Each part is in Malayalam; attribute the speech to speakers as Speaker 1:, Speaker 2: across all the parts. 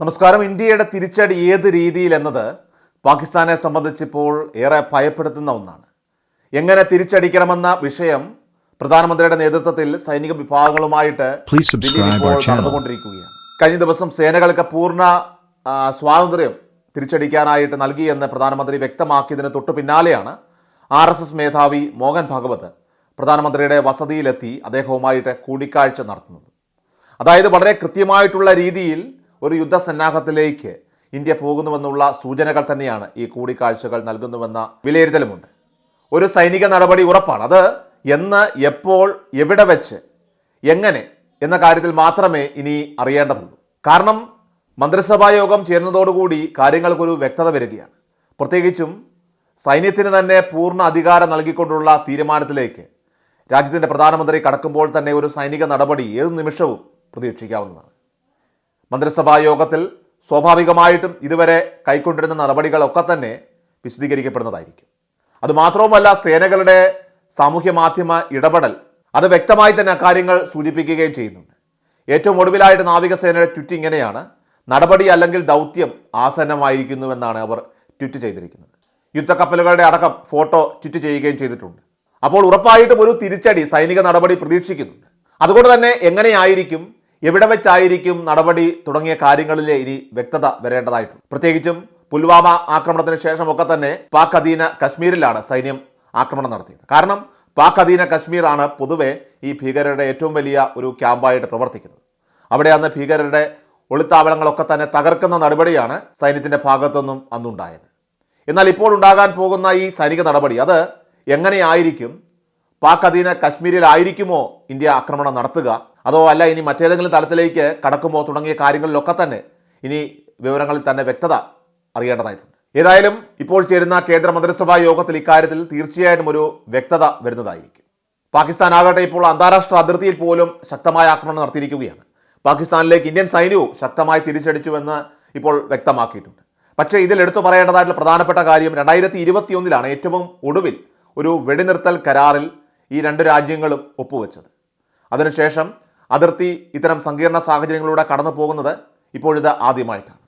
Speaker 1: നമസ്കാരം. ഇന്ത്യയുടെ തിരിച്ചടി ഏത് രീതിയിൽ എന്നത് പാകിസ്ഥാനെ സംബന്ധിച്ചിപ്പോൾ ഏറെ ഭയപ്പെടുത്തുന്ന ഒന്നാണ്. എങ്ങനെ തിരിച്ചടിക്കണമെന്ന വിഷയം പ്രധാനമന്ത്രിയുടെ നേതൃത്വത്തിൽ സൈനിക വിഭാഗങ്ങളുമായിട്ട്. നടന്നുകൊണ്ടിരിക്കുകയാണ്. കഴിഞ്ഞ ദിവസം സേനകൾക്ക് പൂർണ സ്വാതന്ത്ര്യം തിരിച്ചടിക്കാനായിട്ട് നൽകിയെന്ന് പ്രധാനമന്ത്രി വ്യക്തമാക്കിയതിന് തൊട്ടു പിന്നാലെയാണ് ആർ എസ് എസ് മേധാവി മോഹൻ ഭാഗവത് പ്രധാനമന്ത്രിയുടെ വസതിയിലെത്തി അദ്ദേഹവുമായിട്ട് കൂടിക്കാഴ്ച നടത്തുന്നത്. അതായത് വളരെ കൃത്യമായിട്ടുള്ള രീതിയിൽ ഒരു യുദ്ധസന്നാഹത്തിലേക്ക് ഇന്ത്യ പോകുന്നുവെന്നുള്ള സൂചനകൾ തന്നെയാണ് ഈ കൂടിക്കാഴ്ചകൾ നൽകുന്നുവെന്ന വിലയിരുത്തലുമുണ്ട്. ഒരു സൈനിക നടപടി ഉറപ്പാണ്. അത് എന്ന് എപ്പോൾ എവിടെ വെച്ച് എങ്ങനെ എന്ന കാര്യത്തിൽ മാത്രമേ ഇനി അറിയേണ്ടതുള്ളൂ. കാരണം മന്ത്രിസഭാ യോഗം ചേരുന്നതോടുകൂടി കാര്യങ്ങൾക്കൊരു വ്യക്തത വരികയാണ്. പ്രത്യേകിച്ചും സൈന്യത്തിന് തന്നെ പൂർണ അധികാരം നൽകിക്കൊണ്ടുള്ള തീരുമാനത്തിലേക്ക് രാജ്യത്തിന്റെ പ്രധാനമന്ത്രി കടക്കുമ്പോൾ തന്നെ ഒരു സൈനിക നടപടി ഏത് നിമിഷവും പ്രതീക്ഷിക്കാവുന്നതാണ്. മന്ത്രിസഭാ യോഗത്തിൽ സ്വാഭാവികമായിട്ടും ഇതുവരെ കൈക്കൊണ്ടിരുന്ന നടപടികളൊക്കെ തന്നെ വിശദീകരിക്കപ്പെടുന്നതായിരിക്കും. അതുമാത്രവുമല്ല സേനകളുടെ സാമൂഹ്യ മാധ്യമ ഇടപെടൽ അത് വ്യക്തമായി തന്നെ അക്കാര്യങ്ങൾ സൂചിപ്പിക്കുകയും ചെയ്യുന്നുണ്ട്. ഏറ്റവും ഒടുവിലായിട്ട് നാവികസേനയുടെ ട്വിറ്റ് ഇങ്ങനെയാണ് നടപടി അല്ലെങ്കിൽ ദൗത്യം ആസന്നമായിരിക്കുന്നുവെന്നാണ് അവർ ട്വിറ്റ് ചെയ്തിരിക്കുന്നത്. യുദ്ധക്കപ്പലുകളുടെ അടക്കം ഫോട്ടോ ട്വിറ്റ് ചെയ്യുകയും ചെയ്തിട്ടുണ്ട്. അപ്പോൾ ഉറപ്പായിട്ടും ഒരു തിരിച്ചടി സൈനിക നടപടി പ്രതീക്ഷിക്കുന്നുണ്ട്. അതുകൊണ്ട് തന്നെ എങ്ങനെയായിരിക്കും എവിടെ വെച്ചായിരിക്കും നടപടി തുടങ്ങിയ കാര്യങ്ങളിലെ ഇനി വ്യക്തത വരേണ്ടതായിട്ടുണ്ട്. പ്രത്യേകിച്ചും പുൽവാമ ആക്രമണത്തിന് ശേഷമൊക്കെ തന്നെ പാക് അധീന കശ്മീരിലാണ് സൈന്യം ആക്രമണം നടത്തിയത്. കാരണം പാക് അധീന കശ്മീറാണ് പൊതുവെ ഈ ഭീകരരുടെ ഏറ്റവും വലിയ ഒരു ക്യാമ്പായിട്ട് പ്രവർത്തിക്കുന്നത്. അവിടെ അന്ന് ഭീകരരുടെ ഒളിത്താവളങ്ങളൊക്കെ തന്നെ തകർക്കുന്ന നടപടിയാണ് സൈന്യത്തിന്റെ ഭാഗത്തുനിന്നും അന്നുണ്ടായത്. എന്നാൽ ഇപ്പോൾ ഉണ്ടാകാൻ പോകുന്ന ഈ സൈനിക നടപടി അത് എങ്ങനെയായിരിക്കും? പാക് അധീന കശ്മീരിലായിരിക്കുമോ ഇന്ത്യ ആക്രമണം നടത്തുക? അതോ അല്ല ഇനി മറ്റേതെങ്കിലും തലത്തിലേക്ക് കടക്കുമോ തുടങ്ങിയ കാര്യങ്ങളിലൊക്കെ തന്നെ ഇനി വിവരങ്ങളിൽ തന്നെ വ്യക്തത അറിയേണ്ടതായിട്ടുണ്ട്. ഏതായാലും ഇപ്പോൾ ചേരുന്ന കേന്ദ്ര മന്ത്രിസഭാ യോഗത്തിൽ ഇക്കാര്യത്തിൽ തീർച്ചയായിട്ടും ഒരു വ്യക്തത വരുന്നതായിരിക്കും. പാകിസ്ഥാൻ ആകട്ടെ ഇപ്പോൾ അന്താരാഷ്ട്ര അതിർത്തിയിൽ പോലും ശക്തമായ ആക്രമണം നടത്തിയിരിക്കുകയാണ്. പാകിസ്ഥാനിലേക്ക് ഇന്ത്യൻ സൈന്യവും ശക്തമായി തിരിച്ചടിച്ചുവെന്ന് ഇപ്പോൾ വ്യക്തമാക്കിയിട്ടുണ്ട്. പക്ഷേ ഇതിൽ എടുത്തു പറയേണ്ടതായിട്ടുള്ള പ്രധാനപ്പെട്ട കാര്യം രണ്ടായിരത്തി ഇരുപത്തിയൊന്നിലാണ് ഏറ്റവും ഒടുവിൽ ഒരു വെടിനിർത്തൽ കരാറിൽ ഈ രണ്ട് രാജ്യങ്ങളും ഒപ്പുവെച്ചത്. അതിനുശേഷം അതിർത്തി ഇത്തരം സങ്കീർണ സാഹചര്യങ്ങളിലൂടെ കടന്നു പോകുന്നത് ഇപ്പോഴിത് ആദ്യമായിട്ടാണ്.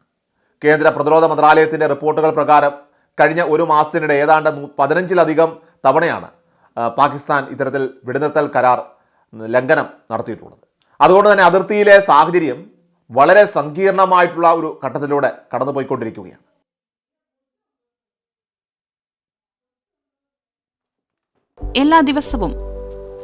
Speaker 1: കേന്ദ്ര പ്രതിരോധ മന്ത്രാലയത്തിന്റെ റിപ്പോർട്ടുകൾ പ്രകാരം കഴിഞ്ഞ ഒരു മാസത്തിനിടെ ഏതാണ്ട് പതിനഞ്ചിലധികം തവണയാണ് പാകിസ്ഥാൻ ഇത്തരത്തിൽ വെടിനിർത്തൽ കരാർ ലംഘനം നടത്തിയിട്ടുള്ളത്. അതുകൊണ്ട് തന്നെ അതിർത്തിയിലെ സാഹചര്യം വളരെ സങ്കീർണമായിട്ടുള്ള ഒരു ഘട്ടത്തിലൂടെ കടന്നുപോയിക്കൊണ്ടിരിക്കുകയാണ്.
Speaker 2: എല്ലാ ദിവസവും